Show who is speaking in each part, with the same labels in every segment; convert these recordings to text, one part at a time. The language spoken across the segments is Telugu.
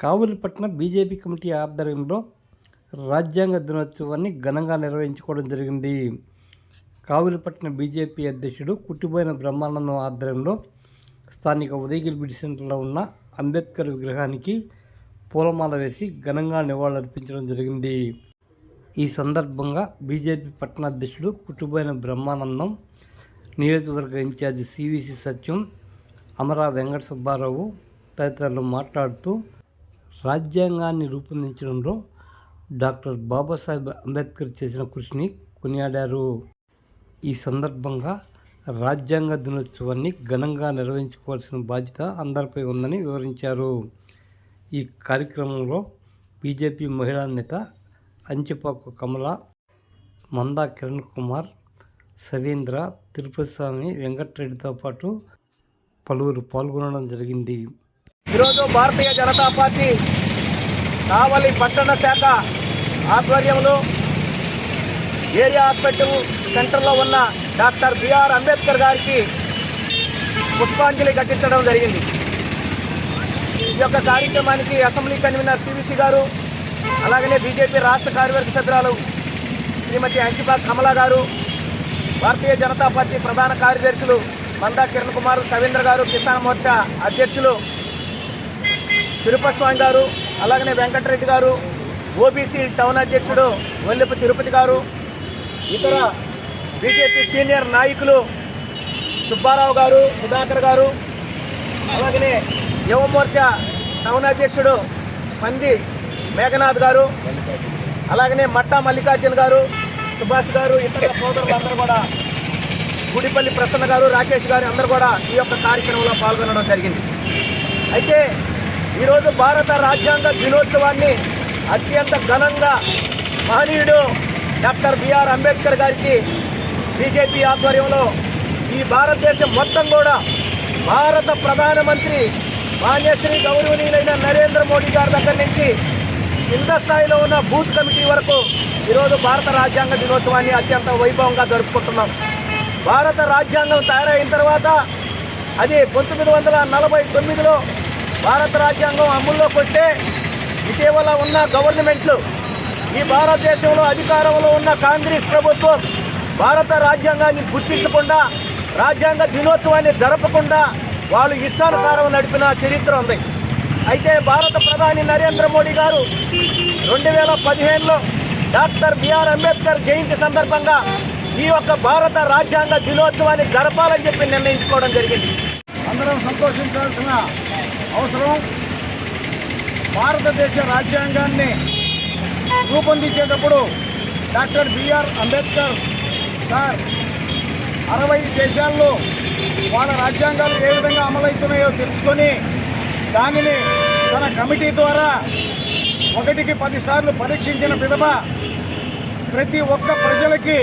Speaker 1: కావులపట్నం బీజేపీ కమిటీ ఆధ్వర్యంలో రాజ్యాంగ దినోత్సవాన్ని ఘనంగా నిర్వహించుకోవడం జరిగింది. కావులపట్నం బీజేపీ అధ్యక్షుడు కుట్టిపోయిన బ్రహ్మానందం ఆధ్వర్యంలో స్థానిక ఉదయగిరి బిడి సెంటర్లో ఉన్న అంబేద్కర్ విగ్రహానికి పూలమాల వేసి ఘనంగా నివాళులర్పించడం జరిగింది. ఈ సందర్భంగా బీజేపీ పట్టణాధ్యక్షుడు కుట్టిపోయిన బ్రహ్మానందం నియోజకవర్గ ఇన్ఛార్జి సివిసి సత్యం అమరా వెంకట సుబ్బారావు తదితరులు మాట్లాడుతూ రాజ్యాంగాన్ని రూపొందించడంలో డాక్టర్ బాబాసాహెబ్ అంబేద్కర్ చేసిన కృషిని కొనియాడారు. ఈ సందర్భంగా రాజ్యాంగ దినోత్సవాన్ని ఘనంగా నిర్వహించుకోవాల్సిన బాధ్యత అందరిపై ఉందని వివరించారు. ఈ కార్యక్రమంలో బీజేపీ మహిళా నేత అంచెపాకు కమల మందా కిరణ్ కుమార్ సవీంద్ర తిరుపతి స్వామి వెంకటరెడ్డితో పాటు పలువురు పాల్గొనడం జరిగింది.
Speaker 2: ఈరోజు భారతీయ జనతా పార్టీ కావలి పట్టణ శాఖ ఆధ్వర్యంలో ఏరియా హాస్పిటల్ సెంటర్లో ఉన్న డాక్టర్ బిఆర్ అంబేద్కర్ గారికి పుష్పాంజలి ఘటించడం జరిగింది. ఈ యొక్క కార్యక్రమానికి అసెంబ్లీ కన్వీనర్ సివిసి గారు అలాగనే బీజేపీ రాష్ట్ర కార్యవర్గ సభ్యురాలు శ్రీమతి అంచిపా కమలా గారు భారతీయ జనతా పార్టీ ప్రధాన కార్యదర్శులు మందా కిరణ్ కుమార్ సవీంద్ర గారు కిసాన్ మోర్చా అధ్యక్షులు తిరుపస్వామి గారు అలాగనే వెంకటరెడ్డి గారు ఓబీసీ టౌన్ అధ్యక్షుడు వల్లెపు తిరుపతి గారు ఇతర బీజేపీ సీనియర్ నాయకులు సుబ్బారావు గారు సుధాకర్ గారు అలాగనే యువమోర్చా టౌన్ అధ్యక్షుడు పంది మేఘనాథ్ గారు అలాగనే మట్టా మల్లికార్జున్ గారు సుభాష్ గారు ఇతర సోదరులు అందరూ కూడా గుడిపల్లి ప్రసన్న గారు రాకేష్ గారు అందరూ కూడా ఈ యొక్క కార్యక్రమంలో పాల్గొనడం జరిగింది. అయితే ఈరోజు భారత రాజ్యాంగ దినోత్సవాన్ని అత్యంత ఘనంగా మహనీయుడు డాక్టర్ బిఆర్ అంబేద్కర్ గారికి బీజేపీ ఆధ్వర్యంలో ఈ భారతదేశం మొత్తం కూడా భారత ప్రధానమంత్రి మాన్యశ్రీ గౌరవనీయులైన నరేంద్ర మోడీ గారి దగ్గర నుంచి కింద స్థాయిలో ఉన్న బూత్ కమిటీ వరకు ఈరోజు భారత రాజ్యాంగ దినోత్సవాన్ని అత్యంత వైభవంగా జరుపుకుంటున్నాం. భారత రాజ్యాంగం తయారైన తర్వాత అది పంతొమ్మిది వందల నలభై తొమ్మిదిలో భారత రాజ్యాంగం అమల్లోకి వస్తే ఇటీవల ఉన్న గవర్నమెంట్లు ఈ భారతదేశంలో అధికారంలో ఉన్న కాంగ్రెస్ ప్రభుత్వం భారత రాజ్యాంగాన్ని గుర్తించకుండా రాజ్యాంగ దినోత్సవాన్ని జరపకుండా వాళ్ళు ఇష్టానుసారం నడిపిన చరిత్ర ఉంది. అయితే భారత ప్రధాని నరేంద్ర మోడీ గారు రెండు వేల పదిహేనులో డాక్టర్ బిఆర్ అంబేద్కర్ జయంతి సందర్భంగా ఈ యొక్క భారత రాజ్యాంగ దినోత్సవాన్ని జరపాలని చెప్పి నిర్ణయించుకోవడం జరిగింది.
Speaker 3: అందరం సంతోషించాల్సిన అవసరం. భారతదేశ రాజ్యాంగాన్ని రూపొందించేటప్పుడు doctor B R Ambedkar sir అరవై దేశాల్లో వాళ్ళ రాజ్యాంగాలు ఏ విధంగా అమలవుతున్నాయో తెలుసుకొని దానిని తన కమిటీ ద్వారా ఒకటికి పదిసార్లు పరీక్షించిన పిదప ప్రతి ఒక్క ప్రజలకి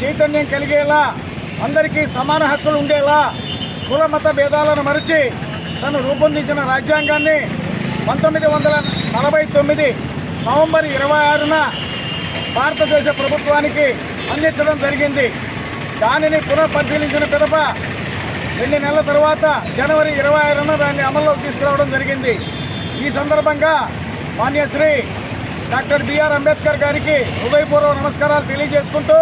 Speaker 3: చైతన్యం కలిగేలా అందరికీ సమాన హక్కులు ఉండేలా కుల మత భేదాలను మరిచి తను రూపొందించిన రాజ్యాంగాన్ని పంతొమ్మిది వందల నలభై తొమ్మిది నవంబర్ ఇరవై ఆరున భారతదేశ ప్రభుత్వానికి అందించడం జరిగింది. దానిని పునఃపరిశీలించిన పిదప రెండు నెలల తర్వాత జనవరి ఇరవై ఆరున దాన్ని అమల్లోకి తీసుకురావడం జరిగింది. ఈ సందర్భంగా మాన్యశ్రీ డాక్టర్ బిఆర్ అంబేద్కర్ గారికి హృదయపూర్వక నమస్కారాలు తెలియజేసుకుంటూ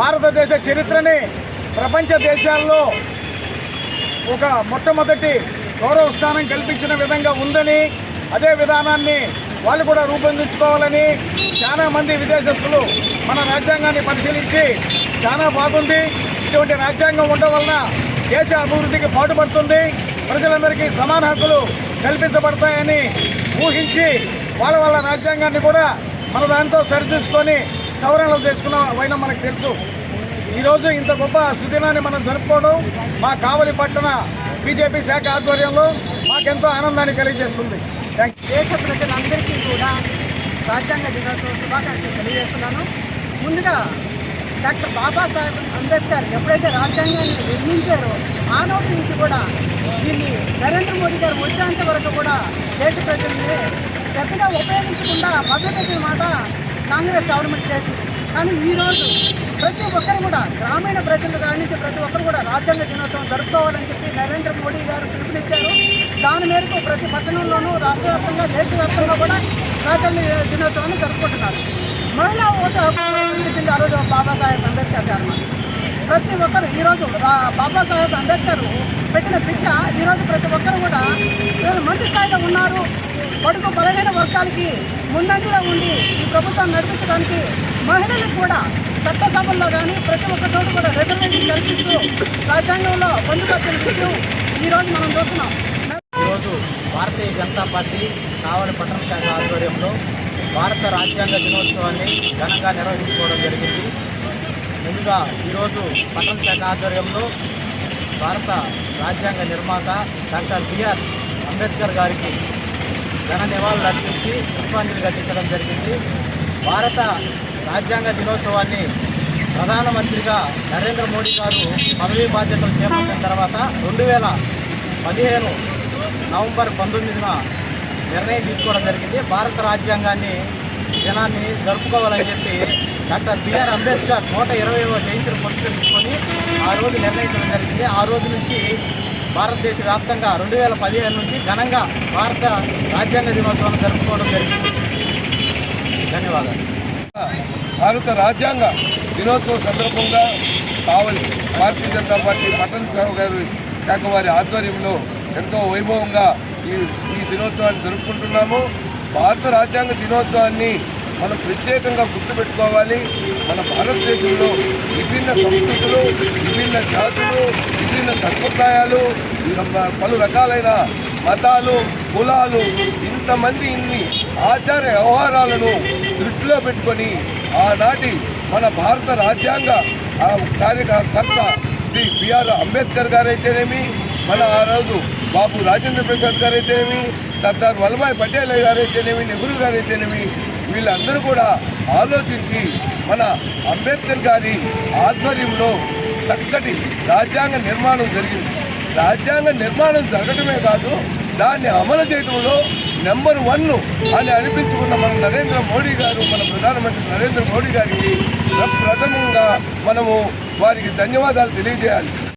Speaker 3: భారతదేశ చరిత్రని ప్రపంచ దేశాల్లో ఒక మొట్టమొదటి గౌరవ స్థానం కల్పించిన విధంగా ఉందని అదే విధానాన్ని వాళ్ళు కూడా రూపొందించుకోవాలని చాలా మంది విదేశస్తులు మన రాజ్యాంగాన్ని పరిశీలించి చాలా బాగుంది. ఇటువంటి రాజ్యాంగం ఉండడం వలన దేశ అభివృద్ధికి పాటుపడుతుంది. ప్రజలందరికీ సమాన హక్కులు కల్పించబడతాయని ఊహించి వాళ్ళ వాళ్ళ రాజ్యాంగాన్ని కూడా మన దాంతో సరిచూసుకొని సవరణలు చేసుకున్న వైన మనకు తెలుసు. ఈరోజు ఇంత గొప్ప సుదినాన్ని మనం జరుపుకోవడం మా కావలి పట్టణ బీజేపీ శాఖ ఆధ్వర్యంలో మాకెంతో ఆనందాన్ని కలిగజేస్తుంది థ్యాంక్
Speaker 4: దేశ ప్రజలందరికీ కూడా రాజ్యాంగ దినోత్సవ శుభాకాంక్షలు తెలియజేస్తున్నాను. ముందుగా డాక్టర్ బాబాసాహెబ్ అంబేద్కర్ ఎప్పుడైతే రాజ్యాంగాన్ని నిర్మించారో ఆనాటి నుంచి కూడా దీన్ని నరేంద్ర మోడీ గారు వచ్చేంత వరకు కూడా దేశ ప్రజల్ని పెద్దగా ఉపయోగించకుండా మభ్యపెట్టిన మాట కాంగ్రెస్ గవర్నమెంట్ చేసింది. కానీ ఈరోజు ప్రతి ఒక్కరు కూడా గ్రామీణ ప్రజలు కానించి ప్రతి ఒక్కరు కూడా రాజ్యాంగ దినోత్సవం జరుపుకోవాలని చెప్పి నరేంద్ర మోడీ గారు పిలుపునిచ్చారు. దాని మేరకు ప్రతి పట్టణంలోనూ రాష్ట్ర వ్యాప్తంగా దేశవ్యాప్తంగా కూడా రాజ్యాంగ దినోత్సవాన్ని జరుపుకుంటున్నారు. మహిళా ఓటు హక్కు ఆ రోజు బాబాసాహెబ్ అంబేద్కర్ గారు ప్రతి ఒక్కరు ఈరోజు బాబాసాహెబ్ అంబేద్కర్ పెట్టిన పిచ్చ ఈరోజు ప్రతి ఒక్కరు కూడా ఈరోజు మంచి స్థాయిలో ఉన్నారు. బడుగు బలహీన వర్గాలకి ముందంజలో ఉండి ఈ ప్రభుత్వం నడిపించడానికి మహిళలకు కూడా చట్టసభల్లో కానీ ప్రతి ఒక్క చోటు కూడా రిజర్వేషన్ కల్పిస్తూ రాజ్యాంగంలో పొందుపరిచిన విషయం ఈరోజు మనం చూస్తున్నాం.
Speaker 5: ఈరోజు భారతీయ జనతా పార్టీ కావలి పట్టణ శాఖ ఆధ్వర్యంలో భారత రాజ్యాంగ దినోత్సవాన్ని ఘనంగా నిర్వహించుకోవడం జరిగింది. ముందుగా ఈరోజు పట్టణ శాఖ ఆధ్వర్యంలో భారత రాజ్యాంగ నిర్మాత డాక్టర్ బిఆర్ అంబేద్కర్ గారికి ఘన నివాళులు అర్పించి పుష్పాంజలి ఘటించడం జరిగింది. భారత రాజ్యాంగ దినోత్సవాన్ని ప్రధానమంత్రిగా నరేంద్ర మోడీ గారు పదవీ బాధ్యతలు చేపట్టిన తర్వాత రెండు వేల పదిహేను నవంబర్ పంతొమ్మిదిన నిర్ణయం తీసుకోవడం జరిగింది. భారత రాజ్యాంగాన్ని జనాన్ని జరుపుకోవాలని చెప్పి డాక్టర్ బిఆర్ అంబేద్కర్ నూట ఇరవైవ జయంతిని పురస్కరించుకొని ఆ రోజు నిర్ణయించడం జరిగింది. ఆ రోజు నుంచి భారతదేశ వ్యాప్తంగా రెండు వేల పదిహేను నుంచి ఘనంగా భారత రాజ్యాంగ దినోత్సవం జరుపుకోవడం జరిగింది. ధన్యవాదాలు.
Speaker 6: భారత రాజ్యాంగ దినోత్సవం సందర్భంగా కావలి భారతీయ జనతా పార్టీ పట్టణ సేవ గారి శాఖ వారి ఆధ్వర్యంలో ఎంతో వైభవంగా ఈ ఈ దినోత్సవాన్ని జరుపుకుంటున్నాము. భారత రాజ్యాంగ దినోత్సవాన్ని మనం ప్రత్యేకంగా గుర్తుపెట్టుకోవాలి మన భారతదేశంలో విభిన్న సంస్కృతులు విభిన్న జాతులు విభిన్న సంప్రదాయాలు పలు రకాలైన మతాలు కులాలు ఇంతమంది ఇన్ని ఆచార వ్యవహారాలను దృష్టిలో పెట్టుకొని ఆనాటి మన భారత రాజ్యాంగ కార్యకర్త శ్రీ బిఆర్ అంబేద్కర్ గారైతేనేమి మన ఆ రోజు బాబు రాజేంద్ర ప్రసాద్ గారైతేనేమి సర్దార్ వల్లభాయ్ పటేల్ గారైతేనేమి నెహ్రూ గారైతేనేమి వీళ్ళందరూ కూడా ఆలోచించి మన అంబేద్కర్ గారి ఆధ్వర్యంలో చక్కటి రాజ్యాంగ నిర్మాణం జరిగింది. రాజ్యాంగ నిర్మాణం జరగడమే కాదు దాన్ని అమలు చేయడంలో నెంబర్ వన్ అని అనిపించుకున్న మన నరేంద్ర మోడీ గారు మన ప్రధానమంత్రి నరేంద్ర మోడీ గారికి ప్రథమంగా మనము వారికి ధన్యవాదాలు తెలియజేయాలి.